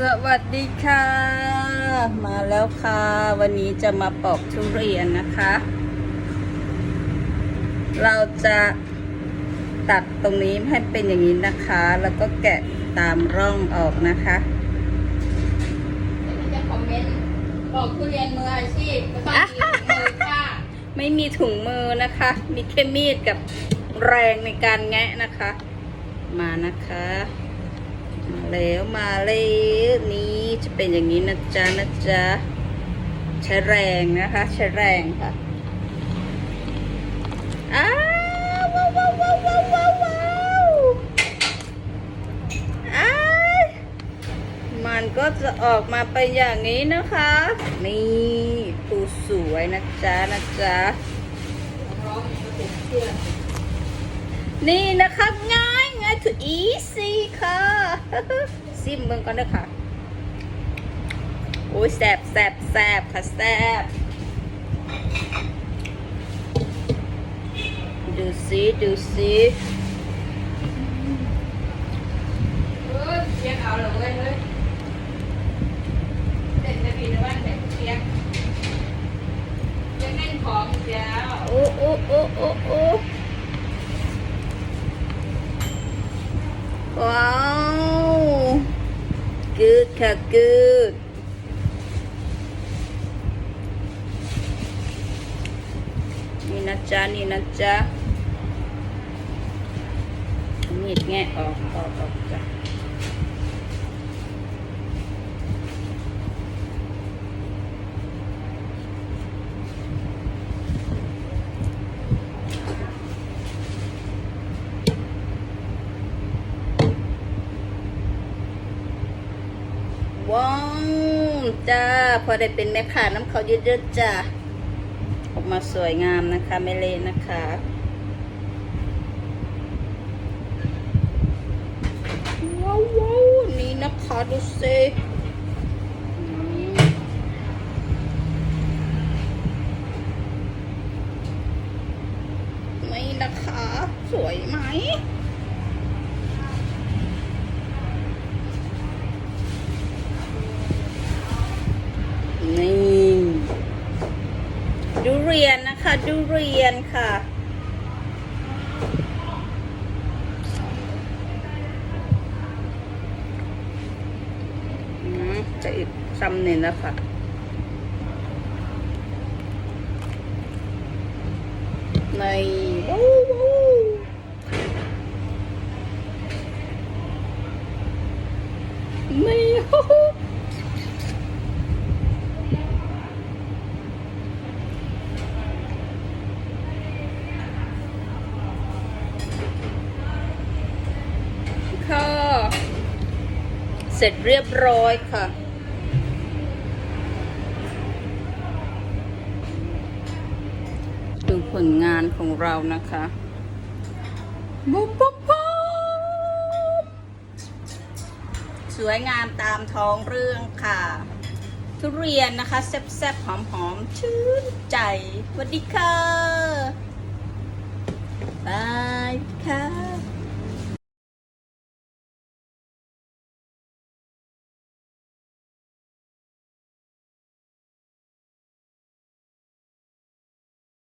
สวัสดีค่ะ มาแล้วค่ะ วันนี้จะมาปอกทุเรียนนะคะ เราจะตัดตรงนี้ให้เป็นอย่างนี้นะคะ แล้วก็แกะตามร่องออกนะคะจะคอมเมนต์บอกทุเรียนมืออาชีพไม่ต้องมีมือค่ะไม่มีถุงมือนะคะ มีแค่มีดกับแรงในการแงะนะคะ มานะคะ มาแล้วมาแล้วนี่ จะเป็นอย่างนี้นะจ๊ะนะจ๊ะใช้แรงนะคะ ใช้แรงค่ะอ้าวว้าวว้าวว้าวว้าวว้าวอ้ามันก็จะออกมาเป็นอย่างนี้นะคะ นี่ปูสวยนะจ๊ะนะจ๊ะนี่นะคะง่ายง่าย to easy ค่ะซิมเบิ่งก่อนนะคะ โอ้ยแสบแสบแสบค่ะแสบดูสิดูสิเออเปียกเอาเลยเว้ยเฮ้ยเด็กจะมีในบ้านเด็กเปียกเปียกเล่นของอีกแล้วโอ้โอ้โอ้โอ้โอ้ว้าว good ค่ะ good นี่นะจ๊ะ นี่นะจ๊ะ มีดแงะออกออกออกจ้ะว้าวจ้า พอได้เป็นแม่ค้าน้ำเขาเยอะๆจ้ะ อกมาสวยงามนะคะไม่เละนะคะ ว้าวววนี่นะคะดูสิไมนี่นะคะ สวยไหม รียนนะคะ ดูเรียนค่ะ จะอีกซ้ำหนึ่งนะค่ะในวว้าวไม่ฮู้ฮู้ค่ะ เสร็จเรียบร้อยค่ะ ดูผลงานของเรานะคะบุ๊บบุ๊บบุ๊บสวยงามตามท้องเรื่องค่ะ ทุเรียนนะคะ แซ่บๆ หอมๆ ชื่นใจสวัสดีค่ะบายค่ะ